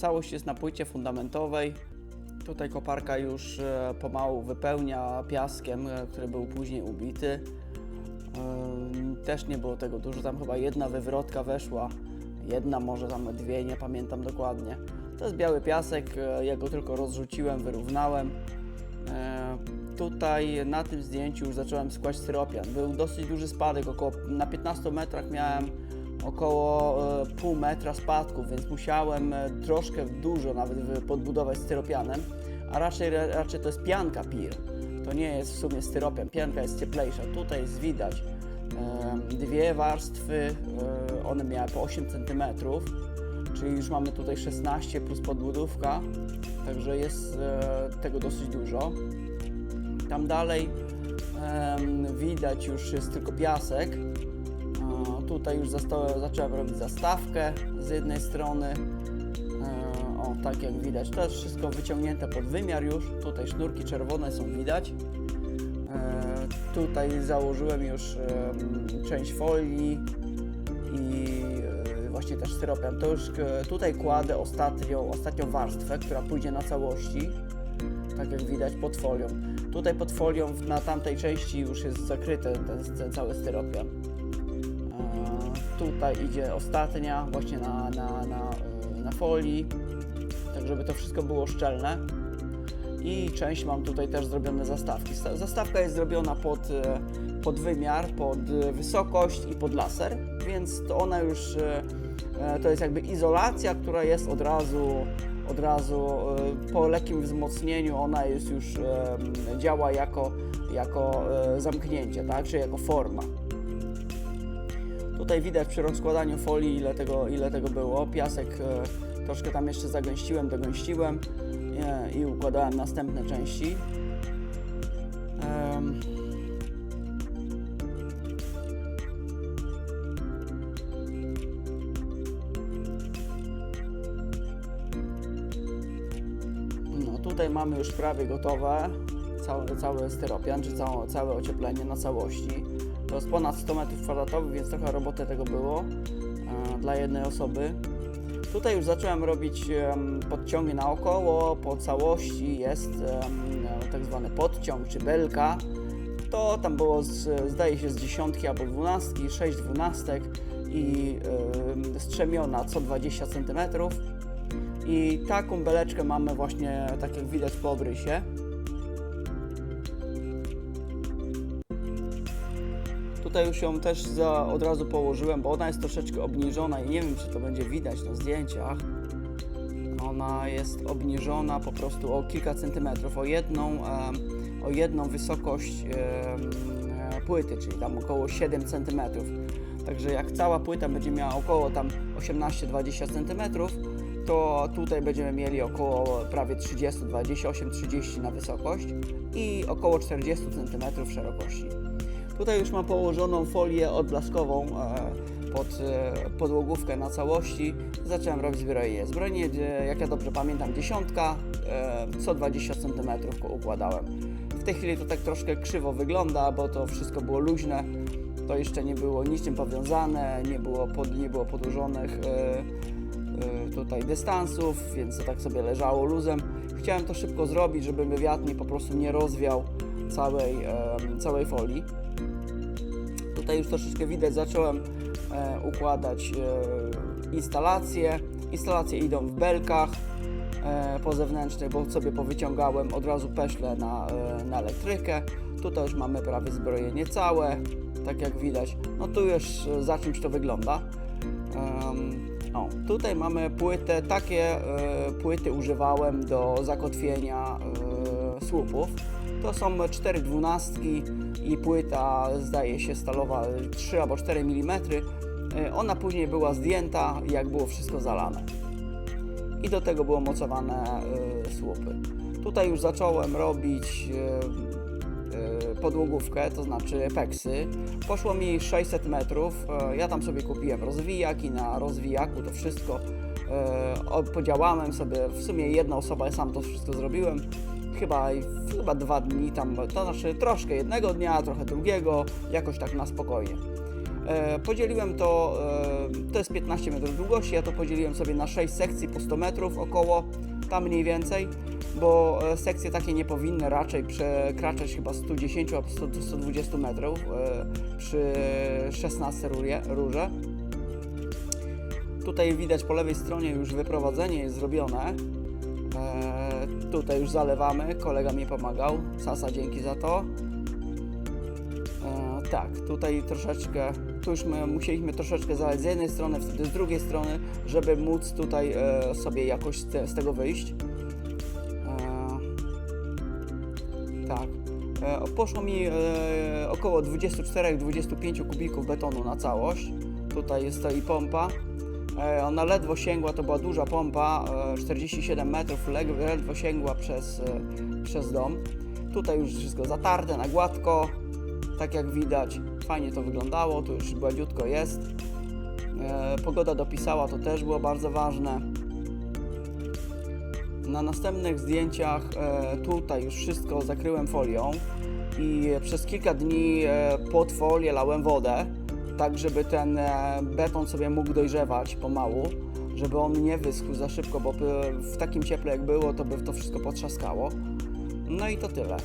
Całość jest na płycie fundamentowej. Tutaj koparka już e, pomału wypełnia piaskiem, e, który był później ubity. E, Też nie było tego dużo, tam chyba jedna wywrotka weszła, jedna może tam dwie, nie pamiętam dokładnie. To jest biały piasek, ja go tylko rozrzuciłem, wyrównałem. Tutaj na tym zdjęciu już zacząłem składać styropian. Był dosyć duży spadek, około na 15 metrach miałem około e, pół metra spadku, więc musiałem e, troszkę dużo nawet podbudować styropianem, a raczej, raczej to jest pianka PIR. To nie jest w sumie styropian, pianka jest cieplejsza. Tutaj jest widać dwie warstwy, e, one miały po 8 cm, czyli już mamy tutaj 16 plus podbudówka, także jest tego dosyć dużo. Tam dalej widać już jest tylko piasek. Tutaj już zasta- zacząłem robić zastawkę z jednej strony. E, o, tak jak widać, to jest wszystko wyciągnięte pod wymiar już. Tutaj sznurki czerwone są widać. E, tutaj założyłem już część folii i e, właśnie też styropian. To już tutaj kładę ostatnią, ostatnią warstwę, która pójdzie na całości tak jak widać pod folią. Tutaj pod folią na tamtej części już jest zakryty ten, ten cały styropian. Tutaj idzie ostatnia właśnie na, na, na, e, na folii, tak żeby to wszystko było szczelne. I część mam tutaj też zrobione zastawki. Sta- Zastawka jest zrobiona pod, e, pod wymiar, pod e, wysokość i pod laser, więc to ona już to jest jakby izolacja, która jest od razu od razu po lekkim wzmocnieniu ona jest już działa jako, jako zamknięcie, tak? czy jako forma. Tutaj widać przy rozkładaniu folii ile tego, ile tego było. Piasek e, troszkę tam jeszcze zagęściłem, dogęściłem e, i układałem następne części. No tutaj mamy już prawie gotowe cały, cały styropian, czy całe, całe ocieplenie na całości. To jest ponad 100 m2, więc trochę roboty tego było e, dla jednej osoby. Tutaj już zacząłem robić podciągi naokoło, po całości jest tak zwany podciąg czy belka. To tam było z, zdaje się z dziesiątki albo dwunastki, sześć dwunastek i em, strzemiona co 20 cm. I taką beleczkę mamy właśnie, tak jak widać po obrysie. Tutaj już ją też za, od razu położyłem, bo ona jest troszeczkę obniżona i nie wiem, czy to będzie widać na zdjęciach. Ona jest obniżona po prostu o kilka centymetrów, o jedną, o jedną wysokość e, płyty, czyli tam około 7 centymetrów. Także jak cała płyta będzie miała około tam 18-20 centymetrów, to tutaj będziemy mieli około prawie 30, 28, 30 na wysokość i około 40 cm szerokości. Tutaj już mam położoną folię odblaskową e, pod e, podłogówkę na całości. Zacząłem robić zbrojenie. Zbrojenie, e, jak ja dobrze pamiętam, dziesiątka, e, co 20 cm układałem. W tej chwili to tak troszkę krzywo wygląda, bo to wszystko było luźne. To jeszcze nie było niczym powiązane, nie było, pod, nie było podłożonych tutaj dystansów, więc to tak sobie leżało luzem. Chciałem to szybko zrobić, żeby wiatr mi po prostu nie rozwiał całej, całej folii. Tutaj już troszeczkę widać, zacząłem e, układać e, instalacje. Instalacje idą w belkach e, po zewnętrznych, bo sobie powyciągałem od razu peszle na, e, na elektrykę. Tutaj już mamy prawie zbrojenie całe, tak jak widać. No tu już e, za czymś to wygląda. Em, o, tutaj mamy płytę, takie e, płyty używałem do zakotwienia e, słupów. To są 4 dwunastki i płyta zdaje się stalowa 3 albo 4 mm. E, Ona później była zdjęta, jak było wszystko zalane. I do tego było mocowane e, słupy. Tutaj już zacząłem robić e, podłogówkę, to znaczy peksy. Poszło mi 600 metrów. Ja tam sobie kupiłem rozwijak i na rozwijaku to wszystko podziałałem sobie. W sumie jedna osoba, sam to wszystko zrobiłem. Chyba, chyba dwa dni tam, to znaczy troszkę jednego dnia, trochę drugiego, jakoś tak na spokojnie. E, podzieliłem to, e, to jest 15 metrów długości, ja to podzieliłem sobie na 6 sekcji po 100 metrów około, tam mniej więcej, bo e, sekcje takie nie powinny raczej przekraczać chyba 110 albo 100 do 120 metrów e, przy 16 rurie, rurze. Tutaj widać po lewej stronie już wyprowadzenie jest zrobione. E, tutaj już zalewamy, kolega mi pomagał. Sasa, dzięki za to. E, tak, tutaj troszeczkę, tu już my musieliśmy troszeczkę zalać z jednej strony, wtedy z drugiej strony, żeby móc tutaj e, sobie jakoś te, z tego wyjść. E, tak. E, poszło mi e, około 24-25 kubików betonu na całość. Tutaj stoi pompa. E, ona ledwo sięgła, to była duża pompa, e, 47 metrów, leg- ledwo sięgła przez, e, przez dom. Tutaj już wszystko zatarte na gładko, tak jak widać. Fajnie to wyglądało, tu już gładziutko jest. E, pogoda dopisała, to też było bardzo ważne. Na następnych zdjęciach e, tutaj już wszystko zakryłem folią i przez kilka dni e, pod folię lałem wodę, tak żeby ten e, beton sobie mógł dojrzewać pomału, żeby on nie wyschł za szybko, bo w takim cieple jak było, to by to wszystko potrzaskało. No i to tyle.